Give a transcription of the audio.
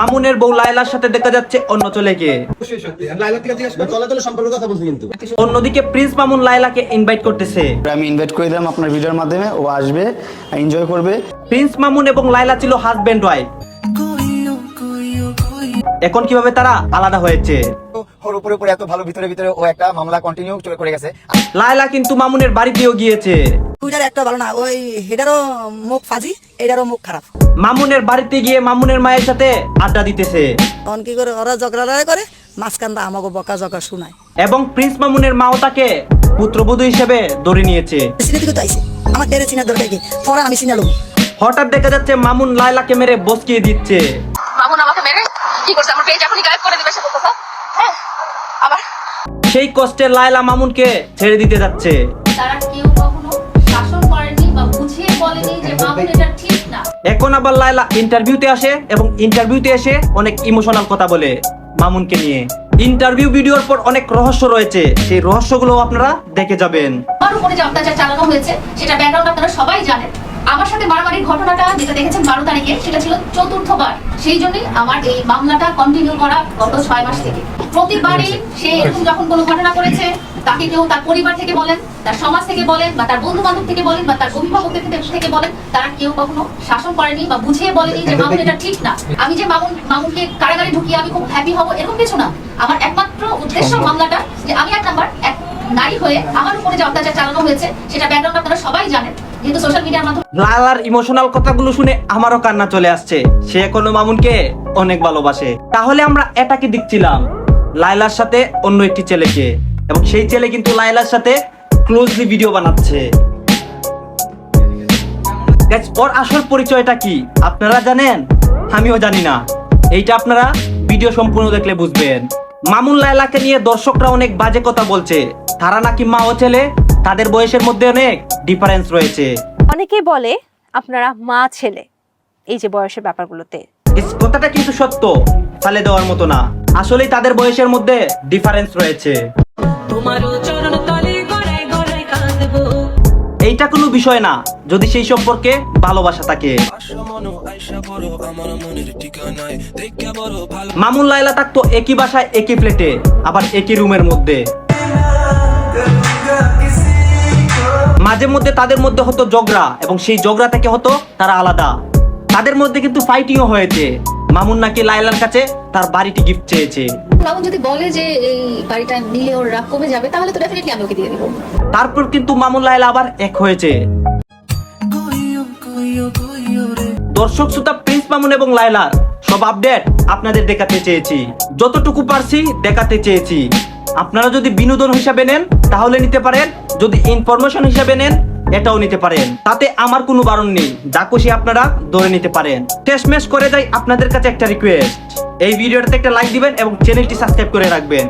মামুনের বউ লায়লার সাথে দেখা যাচ্ছে অন্য চলে কিন্তু। অন্যদিকে প্রিন্স মামুন লায়লাকে ইনভাইট করতেছে। আমি ইনভাইট করে দিলাম আপনার ভিডিওর মাধ্যমে ও আসবে এনজয় করবে। প্রিন্স মামুন এবং লায়লা ছিল হাজবেন্ড ওয়াইফ এখন কীভাবে তারা আলাদা হয়েছে? ওর উপরে উপরে এত ভালো ভিতরে ভিতরে ও একটা মামলা কন্টিনিউ করে গেছে। লায়লা কিন্তু মামুনের বাড়িতেও গিয়েছে। একটা ভালো না ওই হেটারও মুখ ফাজি এটারও মুখ খারাপ। মামুনের বাড়িতে গিয়ে মামুনের মায়ের সাথে আড্ডা দিতেছে। তখন কি করে ওরা ঝগড়া করে? মাঝখানটা আমাকে বকা জকা শোনায়। এবং প্রিন্স মামুনের মাও তাকে পুত্রবধূ হিসেবে ধরে নিয়েছে। তো আমার টেরে চিনার দরকার কি? পরে আমি হঠাৎ দেখা যাচ্ছে মামুন লায়লাকে মেরে বসকিয়ে দিচ্ছে। কি করছে? আমার পেজ এখনই গায়েব করে দিবে সে বলতেছে হ্যাঁ আবার। সেই কষ্টে লায়লা মামুনকে ছেড়ে দিতে যাচ্ছে। তারা কেউ কখনো শাসন করেনি বা বুঝিয়ে বলেনি যে মামুন এটা ঠিক না। এখন আবার লায়লা ইন্টারভিউতে আসে এবং ইন্টারভিউতে এসে অনেক ইমোশনাল কথা বলে মামুনকে নিয়ে। ইন্টারভিউ ভিডিওর পর অনেক রহস্য রয়েছে। সেই রহস্যগুলো আপনারা দেখে যাবেন। আমার উপরে যে অত্যাচার চালানো হয়েছে সেটা ব্যাকগ্রাউন্ড আপনারা সবাই জানেন। আমার সাথে মারামারির ঘটনাটা যেটা দেখেছেন বারো তারিখে সেটা ছিল চতুর্থবার। সেই জন্যই আমার এই মামলাটা কন্টিনিউ করা গত ছয় মাস থেকে। প্রতিবারই সে এরকম যখন কোনো ঘটনা করেছে তাকে কেউ তার পরিবার থেকে বলেন তার সমাজ থেকে বলেন বা তার বন্ধু বান্ধব থেকে বলেন বা তার অভিভাবকদের থেকে- থেকে বলেন তারা কেউ কখনো শাসন করেনি বা বুঝিয়ে বলেনি যে মামুন এটা ঠিক না। আমি যে মামুন মামুনকে কারাগারে ঢুকিয়ে আমি খুব হ্যাপি হব এরকম কিছু না। আমার একমাত্র উদ্দেশ্য মামলাটা যে আমি এক নাম্বার এক নারী হয়ে আমার উপরে যে অত্যাচার চালানো হয়েছে সেটা ব্যাকগ্রাউন্ড আপনারা সবাই জানেন। লালার ইমোশনাল কথাগুলো শুনে আমারও কান্না চলে আসছে। সে মামুনকে অনেক ভালোবাসে। তাহলে আমরা এটাকে লায়লার সাথে অন্য একটি ছেলেকে। এবং সেই ছেলে কিন্তু লায়লার সাথে ক্লোজলি ভিডিও বানাচ্ছে। ওর আসল পরিচয়টা কি? আপনারা জানেন? আমিও জানি না। এইটা আপনারা ভিডিও সম্পূর্ণ দেখলে বুঝবেন। মামুন লায়লাকে নিয়ে দর্শকরা অনেক বাজে কথা বলছে। তারা নাকি মা ও ছেলে তাদের বয়সের মধ্যে অনেক ডিফারেন্স রয়েছে। অনেকেই বলে আপনারা মা ছেলে এই যে বয়সের ব্যাপারগুলোতে। এই কথাটা কিন্তু সত্য ফালে দেওয়ার মতো না। আসলেই তাদের বয়সের মধ্যে ডিফারেন্স রয়েছে। এইটা কোনো বিষয় না যদি সেই সম্পর্কে ভালোবাসা থাকে। মামুন লাইলা থাকতো একই বাসায় একই প্লেটে আবার একই রুমের মধ্যে। মাঝে মধ্যে তাদের মধ্যে হতো ঝগড়া এবং সেই ঝগড়া থেকে হতো তারা আলাদা। তাদের মধ্যে কিন্তু ফাইটিংও হয়েছে। মামুন নাকি লাইলার কাছে তার বাড়িটি গিফট চেয়েছে। মামুন যদি বলে যে এই বাড়িটা নিলে ওর রাগ কমে যাবে তাহলে তো ডেফিনেটলি আমি ওকে দিয়ে দিব। তারপর কিন্তু মামুন লাইলা আবার এক হয়েছে। দর্শক শ্রোতা প্রিন্স মামুন এবং লাইলার সব আপডেট আপনাদের দেখাতে চেয়েছি। যতটুকু পারছি দেখাতে চেয়েছি। আপনারা যদি বিনোদন হিসাবে নেন তাহলে নিতে পারেন যদি ইনফরমেশন হিসেবে নেন, এটাও নিতে পারেন। তাতে আমার কোনো বারণ নেই। যা খুশি আপনারা ধরে নিতে পারেন। শেষমেশ করে যাই আপনাদের কাছে একটা রিকোয়েস্ট এই ভিডিওটাতে একটা লাইক দিবেন এবং চ্যানেলটি সাবস্ক্রাইব করে রাখবেন।